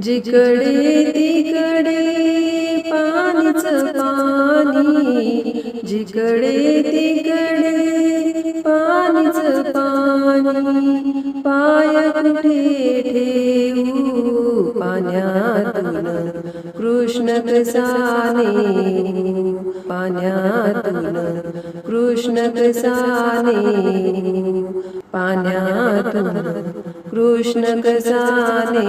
जिकडे तिकडे पाणीच पाणी जिकडे तिकडे पाणीच पाणी पाय कुठे ठेवू पाण्यातून? कृष्ण कसाने पाण्यातून? कृष्ण कसाने पाण्यातून? कृष्ण कसाने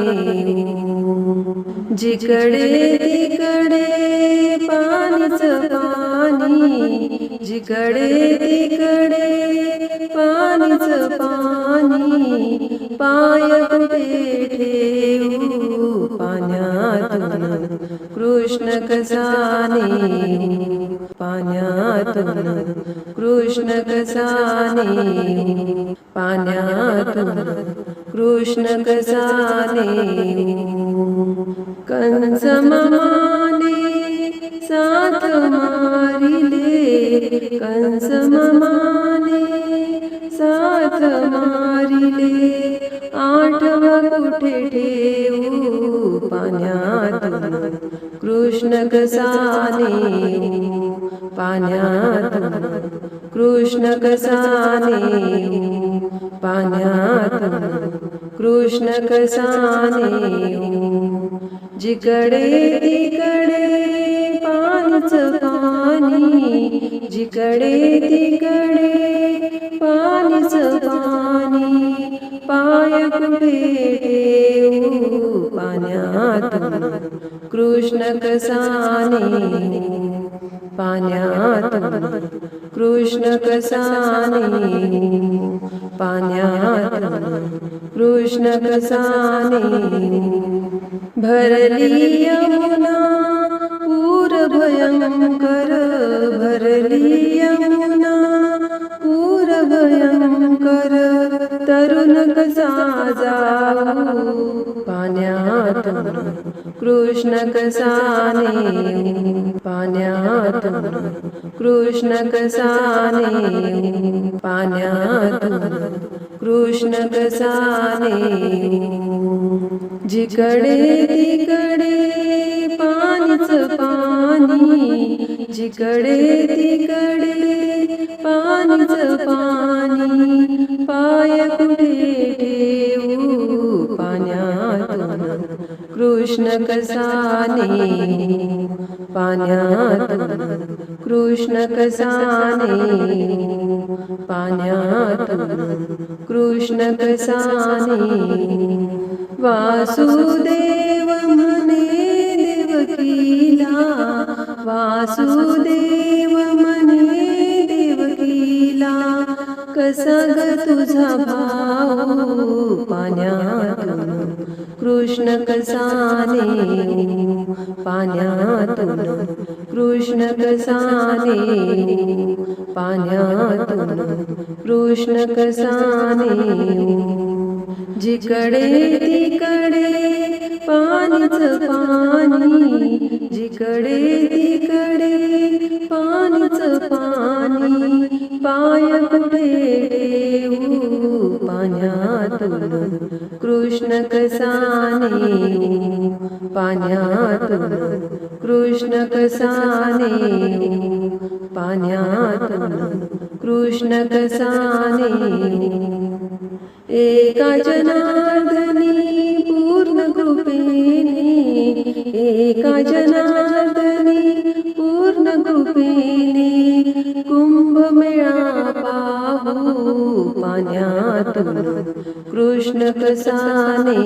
जिकडे तिकडे पाणीच पाणी जिकडे तिकडे पाणीच पाणी पाय कुठे ठेवू पाण्यातून कृष्ण कसाने पाण्यातून कृष्ण कसाने पाण्यातून कृष्ण कसाने कंस ममाने साथ मारिले कंस ममाने साथ मारिले आठव कुठे ठेवू पाण्यात कृष्ण कसाने पाण्यात कृष्ण कसाने पाण्यात कृष्ण कसाने जिकडे तिकडे पानच पाणी जिकडे तिकडे पाणीच पाणी पाय कुठे पाण्यात कृष्ण कसाने पाण्यात कृष्ण कसाने पाण्यात कृष्ण कसाने भरली यमुना पूर भयंकर भरली यमुना पूर भयंकर तरुण कसा जाऊ? पाण्यात कृष्ण कसाने पाण्यात कृष्ण कसाने पाण्यातून कृष्ण कसाने जिकडे तिकडे पाणीच पाणी जिकडे तिकडे पाणीच पाणी पाय कुठे ठेवू पाण्यातून? कृष्ण कसाने पाण्यातून कृष्ण कसाने पाण्यातून कृष्ण कसाने वासुदेव मने देवकीला वासुदेव मने देवकीला कसा ग तुझा भाऊ? कृष्ण कसाने पाण्यातून कृष्ण कसाने पाण्यातून कृष्ण कसाने जिकडे तिकडे पाणीच पाणी जिकडे तिकडे पाणीच पाणी पाय कुठे पाण्यातून. कसाने पाण्यातून कृष्ण कसाने एका जनार्दनी पूर्ण कृपेने एका जनार्दनी पूर्ण कृपेने कुंभमेळा पाहू पाण्यातून कृष्ण कसाने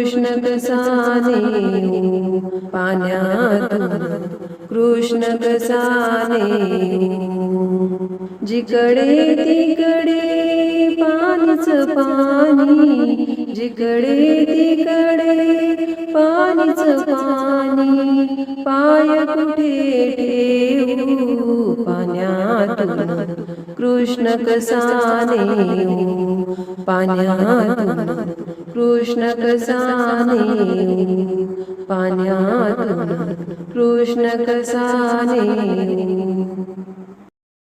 कृष्ण कसाने पाण्यातून कृष्ण कसाने जिकडे तिकडे पाणीच पाणी जिकडे तिकडे पाणीच पाणी पाय कुठे ठेऊ पाण्यातून कृष्ण कसाने पाण्यातून कृष्ण कसाने पाण्यातून कृष्ण कसाने